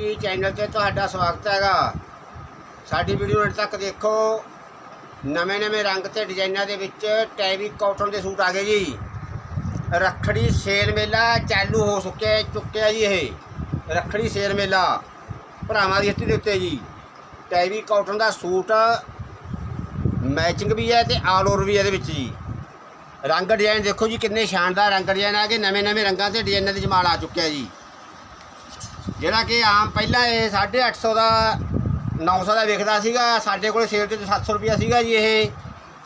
T channel ਤੇ ਤੁਹਾਡਾ ਸਵਾਗਤ ਹੈਗਾ ਸਾਡੀ ਵੀਡੀਓ ਅੰਤ ਤੱਕ ਦੇਖੋ ਨਵੇਂ-ਨਵੇਂ ਰੰਗ ਤੇ ਡਿਜ਼ਾਈਨਾਂ ਦੇ ਵਿੱਚ ਟੈਵੀ ਕਾਟਨ ਦੇ ਸੂਟ ਆ ਗਏ ਜੀ ਰੱਖੜੀ ਸੇਲ ਮੇਲਾ ਚਾਲੂ ਹੋ ਚੁੱਕਿਆ ਚੁੱਕਿਆ ਜੀ ਇਹ ਰੱਖੜੀ ਸੇਲ ਮੇਲਾ ਭਰਾਵਾਂ ਦੀ ਹੱਟੀ ਦੇ ਉੱਤੇ ਜੀ ਟੈਵੀ ਕਾਟਨ ਦਾ ਸੂਟ ਮੈਚਿੰਗ ਵੀ ਹੈ ਤੇ ਆਲ ਓਵਰ ਵੀ ਹੈ ਇਹਦੇ ਵਿੱਚ ਜੀ ਰੰਗ ਡਿਜ਼ਾਈਨ ਦੇਖੋ ਜੀ ਕਿੰਨੇ ਸ਼ਾਨਦਾਰ ਰੰਗ ਡਿਜ਼ਾਈਨ ਆ ਗਏ ਨਵੇਂ-ਨਵੇਂ ਰੰਗਾਂ ਤੇ ਡਿਜ਼ਾਈਨਾਂ ਦੇ ਜਮਾਲ ਆ ਚੁੱਕਿਆ ਜੀ ਜਿਹੜਾ ਕਿ ਆਮ ਪਹਿਲਾਂ ਇਹ 850 ਦਾ 900 ਦਾ ਵਿਕਦਾ ਸੀਗਾ, ਸਾਡੇ ਕੋਲ ਸੇਲ ਤੇ 700 ਰੁਪਿਆ ਸੀਗਾ ਜੀ ਇਹ।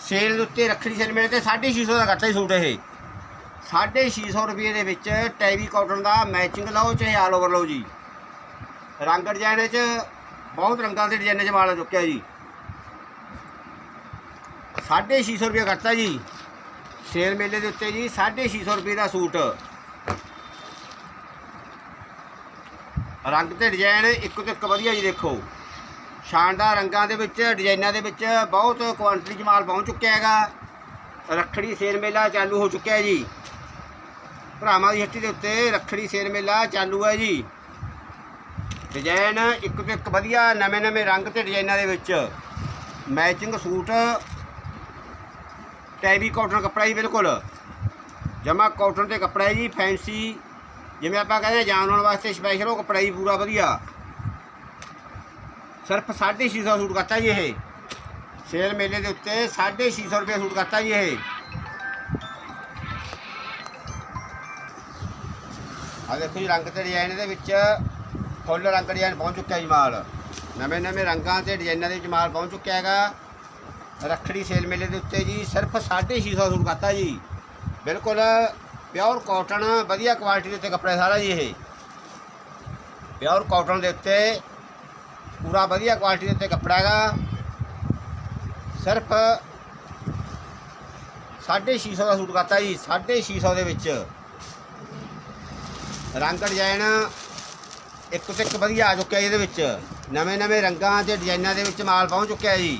ਸੇਲ ਦੇ ਉੱਤੇ ਰੱਖੜੀ ਸੇਲ ਮੇਰੇ ਤੇ 650 ਦਾ ਘੱਟਾ ਹੀ ਸੂਟ ਇਹ। 650 ਰੁਪਏ ਦੇ ਵਿੱਚ ਟੈਵੀ ਕਾਟਨ ਦਾ ਮੈਚਿੰਗ ਲਓ, ਚਾਹੇ ਆਲ ਓਵਰ ਲਓ ਜੀ। ਰੰਗ ਡਿਜ਼ਾਈਨ 'ਚ ਬਹੁਤ ਰੰਗਾਂ ਦੇ ਡਿਜ਼ਾਈਨ ਚ ਮਾਲ ਚੁੱਕਿਆ ਜੀ। 650 ਰੁਪਏ ਘੱਟਾ ਜੀ। ਸੇਲ ਮੇਲੇ ਦੇ ਉੱਤੇ ਜੀ 650 ਰੁਪਏ ਦਾ ਸੂਟ। ਰੰਗ ਤੇ ਡਿਜ਼ਾਈਨ ਇੱਕ ਤੋਂ ਇੱਕ ਵਧੀਆ ਜੀ ਦੇਖੋ। ਸ਼ਾਨਦਾਰ ਰੰਗਾਂ ਦੇ ਵਿੱਚ, ਡਿਜ਼ਾਈਨਾਂ ਦੇ ਵਿੱਚ ਬਹੁਤ ਕੁਆਂਟੀਟੀ 'ਚ ਮਾਲ ਪਹੁੰਚ ਚੁੱਕਿਆ ਹੈਗਾ। ਰੱਖੜੀ ਸੇਲ ਮੇਲਾ ਚਾਲੂ ਹੋ ਚੁੱਕਿਆ ਜੀ। ਭਰਾਵਾਂ ਦੀ ਹੱਟੀ ਦੇ ਉੱਤੇ ਰੱਖੜੀ ਸੇਲ ਮੇਲਾ ਚਾਲੂ ਹੈ ਜੀ। ਡਿਜ਼ਾਈਨ ਇੱਕ ਤੋਂ ਇੱਕ ਵਧੀਆ ਨਵੇਂ-ਨਵੇਂ ਰੰਗ ਤੇ ਡਿਜ਼ਾਈਨਾਂ ਦੇ ਵਿੱਚ। ਮੈਚਿੰਗ ਸੂਟ, ਟੈਵੀ ਕਾਟਨ ਕੱਪੜਾ ਜੀ, ਬਿਲਕੁਲ। ਜਮਾ ਕਾਟਨ ਤੇ ਕੱਪੜਾ ਹੈ ਜੀ, ਫੈਂਸੀ ਜਿਵੇਂ ਆਪਾਂ ਕਹਿੰਦੇ ਹਾਂ ਜਾਣ ਆਉਣ ਵਾਸਤੇ ਸਪੈਸ਼ਲ ਉਹ ਕੱਪੜਾ ਜੀ ਪੂਰਾ ਵਧੀਆ। ਸਿਰਫ 650 ਸੂਟ ਕਰਤਾ ਜੀ ਇਹ। ਸੇਲ ਮੇਲੇ ਦੇ ਉੱਤੇ 650 ਰੁਪਏ ਸੂਟ ਕਰਤਾ ਜੀ ਇਹ। ਆ ਦੇਖੋ ਜੀ, ਰੰਗ ਤੇ ਡਿਜ਼ਾਈਨ ਦੇ ਵਿੱਚ ਫੁੱਲ ਰੰਗ ਡਿਜ਼ਾਈਨ ਪਹੁੰਚ ਚੁੱਕਿਆ ਜੀ ਮਾਲ। ਨਵੇਂ ਨਵੇਂ ਰੰਗਾਂ ਤੇ ਡਿਜ਼ਾਈਨਾਂ ਦੇ ਵਿੱਚ ਮਾਲ ਪਹੁੰਚ ਚੁੱਕਿਆ ਹੈਗਾ। ਰੱਖੜੀ ਸੇਲ ਮੇਲੇ ਦੇ ਉੱਤੇ ਜੀ ਸਿਰਫ 650 ਸੂਟ ਕਰਤਾ ਜੀ। ਬਿਲਕੁਲ ਪਿਓਰ ਕਾਟਨ, ਵਧੀਆ ਕੁਆਲਿਟੀ ਦੇ ਉੱਤੇ ਕੱਪੜਾ ਸਾਰਾ ਜੀ ਇਹ। ਪਿਓਰ ਕਾਟਨ ਦੇ ਉੱਤੇ ਪੂਰਾ ਵਧੀਆ ਕੁਆਲਿਟੀ ਦੇ ਉੱਤੇ ਕੱਪੜਾ ਹੈਗਾ। ਸਿਰਫ 650 ਦਾ ਸੂਟ ਕਰਤਾ ਜੀ 650 ਦੇ ਵਿੱਚ। ਰੰਗ ਡਿਜ਼ਾਈਨ ਇੱਕ ਤੋਂ ਇੱਕ ਵਧੀਆ ਆ ਚੁੱਕਿਆ ਜੀ ਇਹਦੇ ਵਿੱਚ। ਨਵੇਂ ਨਵੇਂ ਰੰਗਾਂ ਤੇ ਡਿਜ਼ਾਈਨਾਂ ਦੇ ਵਿੱਚ ਮਾਲ ਪਹੁੰਚ ਚੁੱਕਿਆ ਜੀ।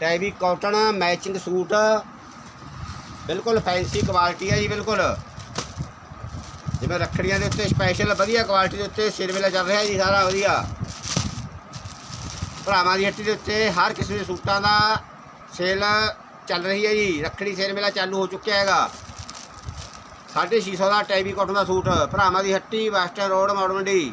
ਟੈਵੀ ਕਾਟਨ ਮੈਚਿੰਗ ਸੂਟ ਬਿਲਕੁਲ ਫੈਂਸੀ ਕੁਆਲਿਟੀ ਹੈ ਜੀ, ਬਿਲਕੁਲ। ਜਿਵੇਂ ਰੱਖੜੀਆਂ ਦੇ ਉੱਤੇ ਸਪੈਸ਼ਲ ਵਧੀਆ ਕੁਆਲਿਟੀ ਦੇ ਉੱਤੇ ਸਿਰ ਮੇਲਾ ਚੱਲ ਰਿਹਾ ਜੀ ਸਾਰਾ, ਵਧੀਆ। ਭਰਾਵਾਂ ਦੀ ਹੱਟੀ ਦੇ ਉੱਤੇ ਹਰ ਕਿਸਮ ਦੇ ਸੂਟਾਂ ਦਾ ਸੇਲ ਚੱਲ ਰਹੀ ਹੈ ਜੀ। ਰੱਖੜੀ ਸੇਲ ਮੇਲਾ ਚਾਲੂ ਹੋ ਚੁੱਕਿਆ ਹੈਗਾ। 650 ਦਾ ਟੈਵੀ ਕਾਟਨ ਦਾ ਸੂਟ, ਭਰਾਵਾਂ ਦੀ ਹੱਟੀ ਵੈਸਟਰਨ ਰੋਡ ਮੋੜ ਮੰਡੀ